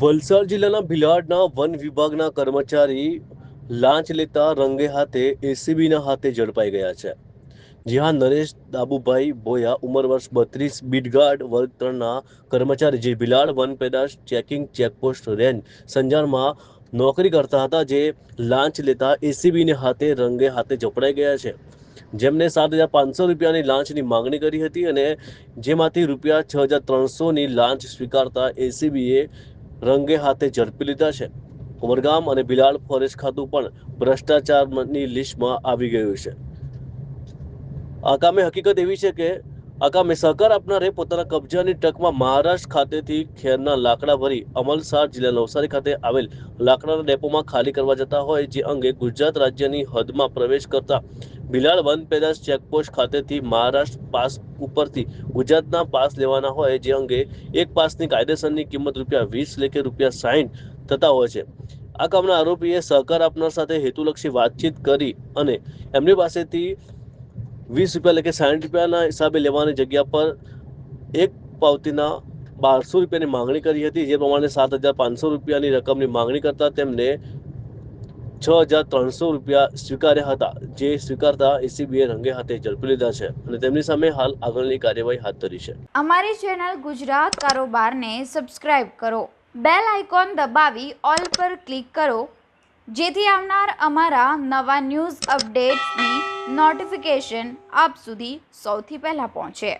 વલસાડ જિલ્લાના ભિલાડના વન વિભાગના કર્મચારી લાંચ લેતા રંગે હાથે એસીબીના હાથે ઝડપાઈ ગયા છે. જ્યાં નરેશ દાબુભાઈ બોયા ઉંમર વર્ષ બત્રીસ, બીટગાર્ડ વર્ગ ત્રણના કર્મચારી જે ભિલાડ વન પેદાશ ચેકિંગ ચેકપોસ્ટ રેન્જ સંજારમાં નોકરી કરતા હતા, જે લાંચ લેતા એસીબીને હાથે રંગે હાથે ઝપડાઈ ગયા છે. જેમને સાત હજાર પાંચસો રૂપિયાની લાંચની માંગણી કરી હતી અને જેમાંથી રૂપિયા છ હજાર ત્રણસોની લાંચ સ્વીકારતા એસીબીએ રંગે હાથે ઝડપી લીધા છે. ઉમરગામ અને બિલાડ ફોરેસ્ટ ખાતું પણ ભ્રષ્ટાચારની લિસ્ટમાં આવી ગયું છે. આ કામે હકીકત એવી છે કે આ કામે સહકાર આપનારે પોતાના કબજાની ટકમાં મહારાષ્ટ્ર ખાતેથી ખેરના લાકડા ભરી અમલસાર જિલ્લા નવસારી ખાતે આવેલ લાકડાના ડેપોમાં ખાલી કરવા જતા હોય, જે અંગે ગુજરાત રાજ્યની હદમાં પ્રવેશ કરતા બિલાડ વન પેદાશ ચેકપોસ્ટ ખાતેથી મહારાષ્ટ્ર પાસ ઉપરથી ગુજરાતના પાસ લેવાના હોય જે અંગે એક પાસની કાયદેસરની કિંમત રૂપિયા વીસ લેખે રૂપિયા સાહીઠ થતા હોય છે. આ કામના આરોપીએ સહકાર આપનાર સાથે હેતુલક્ષી વાતચીત કરી અને એમની પાસેથી વીસ રૂપિયા લેખે સાઠ રૂપિયાના હિસાબે લેવાની જગ્યા પર એક પાવતીના બારસો રૂપિયાની માંગણી કરી હતી. જે પ્રમાણે સાત હજાર પાંચસો રૂપિયાની રકમની માંગણી કરતા તેમને છ હજાર ત્રણસો રૂપિયા સ્વીકાર્યા હતા, જે સ્વીકારતા એસીબીએ રંગે હાથે ઝડપી લીધા છે અને તેમની સામે હાલ આગળની કાર્યવાહી હાથ ધરી છે. અમારી ચેનલ ગુજરાત કારોબારને સબસ્ક્રાઇબ કરો, બેલ આઇકોન દબાવી ઓલ પર ક્લિક કરો, જેથી આવનાર અમારા નવા ન્યૂઝ અપડેટ્સની નોટિફિકેશન આપ સુધી સૌથી પહેલાં પહોંચે.